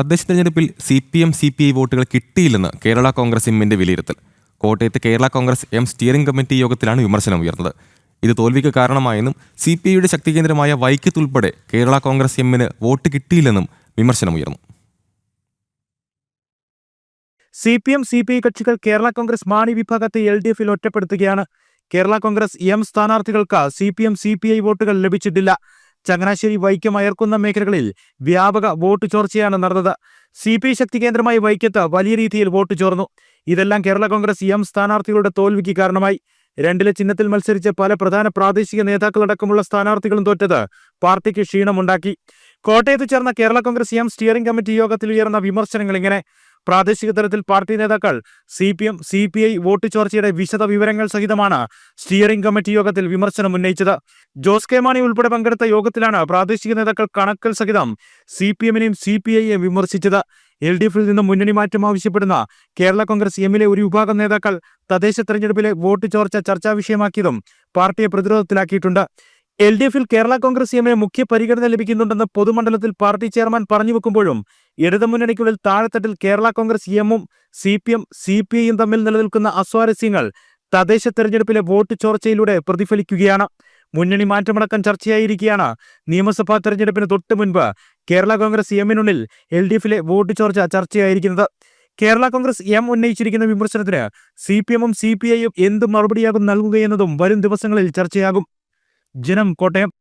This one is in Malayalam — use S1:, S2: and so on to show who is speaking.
S1: തദ്ദേശ തെരഞ്ഞെടുപ്പിൽ C P M C P I വോട്ടുകൾ കിട്ടിയില്ലെന്ന് കേരള കോൺഗ്രസ് എമ്മിന്റെ വിലയിരുത്തൽ. കോട്ടയത്ത് Kerala Congress M steering committee യോഗത്തിലാണ് വിമർശനം ഉയർന്നത്. ഇത് തോൽവിക്ക് കാരണമായെന്നും സി പി ഐയുടെ ശക്തി കേന്ദ്രമായ വൈക്കത്തുൾപ്പെടെ കേരള കോൺഗ്രസ് എമ്മിന് വോട്ട് കിട്ടിയില്ലെന്നും വിമർശനമുയർന്നു
S2: C P M C P I കക്ഷികൾ കേരള കോൺഗ്രസ് മാണി വിഭാഗത്തെ എൽ ഡി എഫിൽ ഒറ്റപ്പെടുത്തുകയാണ്. കേരള കോൺഗ്രസ് എം സ്ഥാനാർത്ഥികൾക്ക് C P M C P I വോട്ടുകൾ ലഭിച്ചിട്ടില്ല. ചങ്ങനാശ്ശേരി വൈക്കം അയർക്കുന്ന മേഖലകളിൽ വ്യാപക വോട്ട് ചോർച്ചയാണ് നടന്നത്. സി പി ശക്തി കേന്ദ്രമായി വൈക്കത്ത് വലിയ രീതിയിൽ വോട്ട് ചോർന്നു. ഇതെല്ലാം കേരള കോൺഗ്രസ് എം സ്ഥാനാർത്ഥികളുടെ തോൽവിക്ക് കാരണമായി. രണ്ടിലെ ചിഹ്നത്തിൽ മത്സരിച്ച പല പ്രധാന പ്രാദേശിക നേതാക്കളടക്കമുള്ള സ്ഥാനാർത്ഥികളും തോറ്റത് പാർട്ടിക്ക് ക്ഷീണമുണ്ടാക്കി. കോട്ടയത്ത് ചേർന്ന Kerala Congress M steering committee യോഗത്തിൽ ഉയർന്ന വിമർശനങ്ങൾ ഇങ്ങനെ. പ്രാദേശിക തലത്തിൽ പാർട്ടി നേതാക്കൾ C P M C P I vote ചോർച്ചയുടെ വിശദ വിവരങ്ങൾ സഹിതമാണ് സ്റ്റിയറിംഗ് കമ്മിറ്റി യോഗത്തിൽ വിമർശനം ഉന്നയിച്ചത്. ജോസ് കെ മാണി ഉൾപ്പെടെ പങ്കെടുത്ത യോഗത്തിലാണ് പ്രാദേശിക നേതാക്കൾ കണക്കൽ സഹിതം സി പി എമ്മിനെയും സി പി ഐയെയും വിമർശിച്ചത്. എൽ ഡി എഫിൽ നിന്നും മുന്നണി മാറ്റം ആവശ്യപ്പെടുന്ന കേരള കോൺഗ്രസ് എമ്മിലെ ഒരു വിഭാഗം നേതാക്കൾ തദ്ദേശ തെരഞ്ഞെടുപ്പിലെ വോട്ട് ചോർച്ച ചർച്ചാ വിഷയമാക്കിയതും പാർട്ടിയെ പ്രതിരോധത്തിലാക്കിയിട്ടുണ്ട്. എൽ ഡി എഫിൽ കേരള കോൺഗ്രസ് എമ്മിന് മുഖ്യ പരിഗണന ലഭിക്കുന്നുണ്ടെന്ന് പൊതുമണ്ഡലത്തിൽ പാർട്ടി ചെയർമാൻ പറഞ്ഞു വെക്കുമ്പോഴും ഇടതുമുന്നണിക്കുള്ളിൽ താഴെത്തട്ടിൽ കേരള കോൺഗ്രസ് എമ്മും C P M C P ഐയും തമ്മിൽ നിലനിൽക്കുന്ന അസ്വാരസ്യങ്ങൾ തദ്ദേശ തെരഞ്ഞെടുപ്പിലെ വോട്ട് ചോർച്ചയിലൂടെ പ്രതിഫലിക്കുകയാണ്. മുന്നണി മാറ്റമടക്കം ചർച്ചയായിരിക്കെയാണ് നിയമസഭാ തെരഞ്ഞെടുപ്പിന് തൊട്ട് മുൻപ് കേരള കോൺഗ്രസ് എമ്മിനുള്ളിൽ എൽ ഡി എഫിലെ വോട്ട് ചോർച്ച ചർച്ചയായിരിക്കുന്നത്. കേരള കോൺഗ്രസ് എം ഉന്നയിച്ചിരിക്കുന്ന വിമർശനത്തിന് സി പി എമ്മും സി പി ഐയും എന്ത് മറുപടിയാകും നൽകുകയെന്നതും വരും ദിവസങ്ങളിൽ ചർച്ചയാകും. ജനം കോട്ടയം